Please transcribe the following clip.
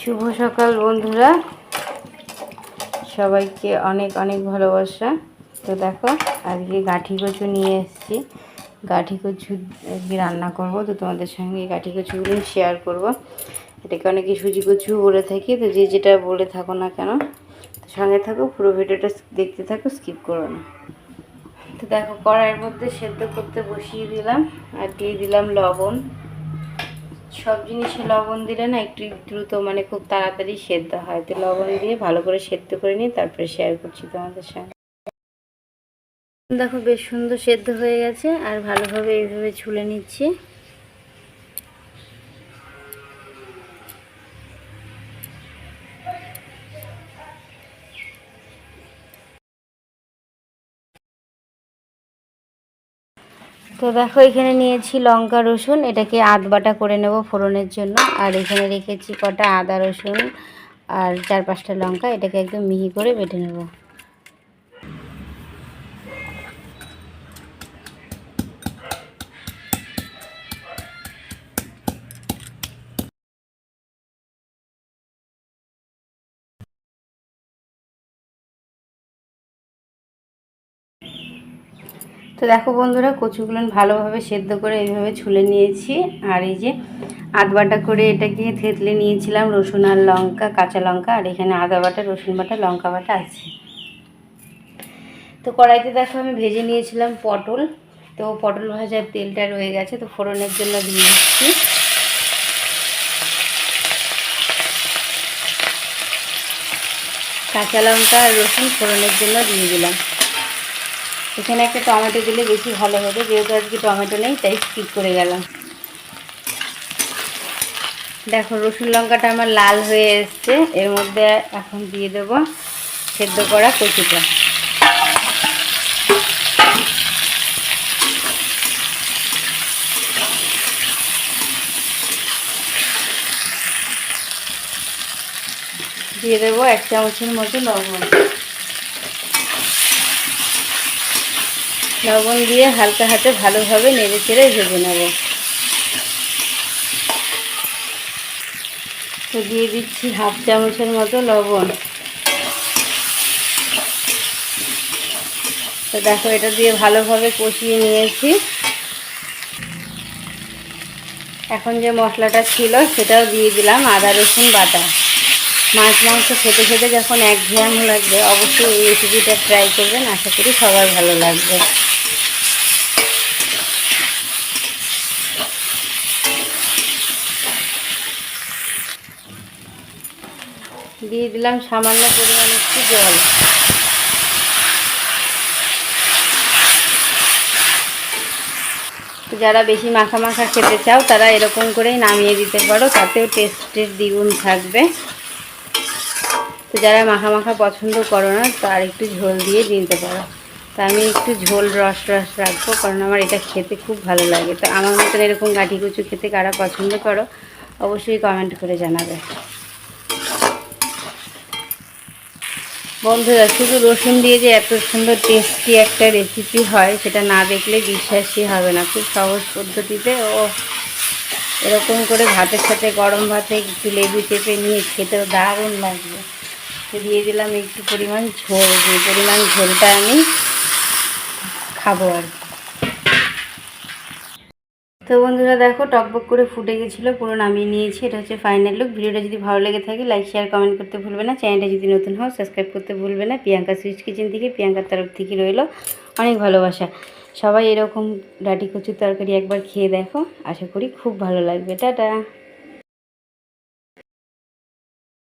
শুভ সকাল, বন্ধুরা। সবাইকে অনেক অনেক ভালোবাসা। তো দেখো, আজকে গাঠি কচু নিয়ে এসেছি। গাঠি কচু আজকে রান্না করব, তো তোমাদের সঙ্গে গাঠি কচুগুলো শেয়ার করব। এটাকে অনেকে সুজি কচু বলে থাকি, তো যে যেটা বলে থাকো না কেন সঙ্গে থাকো, পুরো ভিডিওটা দেখতে থাকো স্কিপ করো না। তো দেখো, কড়াইয়ের মধ্যে সেদ্ধ করতে বসিয়ে দিলাম, আর দিয়ে দিলাম লবণ। সব জিনিসে লবণ দিলে না একটু দ্রুত মানে খুব তাড়াতাড়ি সেদ্ধ হয়। তো লবণ দিয়ে ভালো করে সেদ্ধ করে নিয়ে তারপরে শেয়ার করছি তোমাদের সঙ্গে। দেখো বেশ সুন্দর সেদ্ধ হয়ে গেছে, আর ভালোভাবে এইভাবে ছুলে নিচ্ছি। তো দেখো, এখানে নিয়েছি লঙ্কা, রসুন। এটাকে আধ বাটা করে নেব ফোড়নের জন্য। আর এখানে রেখেছি কটা আদা, রসুন আর চার পাঁচটা লঙ্কা। এটাকে একদম মিহি করে বেটে নেব। তো দেখো বন্ধুরা, কচুগুলো ভালোভাবে সেদ্ধ করে এইভাবে ছুলে নিয়েছি। আর এই যে আধ বাটা করে এটাকে থেতলে নিয়েছিলাম, রসুন আর লঙ্কা, কাঁচা লঙ্কা, আর এখানে আদা বাটা, রসুন বাটা, লঙ্কা বাটা আছে। তো কড়াইতে দেখো আমি ভেজে নিয়েছিলাম পটল। তো পটল ভাজার তেলটা রয়ে গেছে, তো ফোড়নের জন্য দিয়ে দিচ্ছি। কাঁচা লঙ্কা আর রসুন ফোড়নের জন্য দিয়ে দিলাম। এখানে একটা টমেটো দিলে বেশি ভালো হবে, যেহেতু আজকে টমেটো নেই, তাই স্কিপ করে গেলাম। দেখো, রসুন লঙ্কাটা আমার লাল হয়ে এসছে, এর মধ্যে এখন দিয়ে দেবো সেদ্ধ করা কচুটা। দিয়ে দেবো এক চামচের মতো লবণ। লবণ দিয়ে হালকা হাতে ভালোভাবে নেড়ে চেড়ে ভেজে নেব। তো দিয়ে দিচ্ছি হাফ চামচের মতো লবণ। তো দেখো, এটা দিয়ে ভালোভাবে কষিয়ে নিয়েছি। এখন যে মশলাটা ছিল, সেটাও দিয়ে দিলাম আদা রসুন বাটা। মাছ, মাংস খেতে খেতে যখন এক ঘ্যাম লাগবে, অবশ্যই এই রেসিপিটা ট্রাই করবেন। আশা করি সবার ভালো লাগবে। দিয়ে দিলাম সামান্য পরিমাণ একটু জল। যারা বেশি মাখা মাখা খেতে চাও, তারা এরকম করেই নামিয়ে দিতে পারো। তাতেও টেস্টের দ্বিগুণ থাকবে। তো যারা মাখা মাখা পছন্দ করো না, তার একটু ঝোল দিয়ে দিতে পারো। তো আমি একটু ঝোল রস রস রাখব, কারণ আমার এটা খেতে খুব ভালো লাগে। তো আমার মতন এরকম গাঠি কুচু খেতে কারা পছন্দ করো, অবশ্যই কমেন্ট করে জানাবে। বন্ধুরা, শুধু রসুন দিয়ে যে এত সুন্দর টেস্টি একটা রেসিপি হয়, সেটা না দেখলে বিশ্বাসই হবে না। খুব সহজ পদ্ধতিতে, ও এরকম করে ভাতের সাথে গরম ভাতে একটু লেবু চেপে নিয়ে খেতেও দারুণ লাগবে। দিয়ে দিলাম একটু পরিমাণ ঝোল, যে পরিমাণ ঝোলটা আমি খাব আর। তো বন্ধুরা দেখো টকবক করে ফুটে গেছিল, পুরো নামিয়ে নিয়েছি, এটা হচ্ছে ফাইনাল লুক ভিডিওটা যদি ভালো লেগে থাকে লাইক শেয়ার কমেন্ট করতে ভুলবে না। চ্যানেলটা যদি নতুন হও সাবস্ক্রাইব করতে ভুলবে না। প্রিয়াঙ্কা সুইচ কিচেন থেকে প্রিয়াঙ্কার তরফ থেকে রইল অনেক ভালোবাসা। সবাই এরকম ডাটি কচুর তরকারি একবার খেয়ে দেখো। আশা করি খুব ভালো লাগবে। টাটা!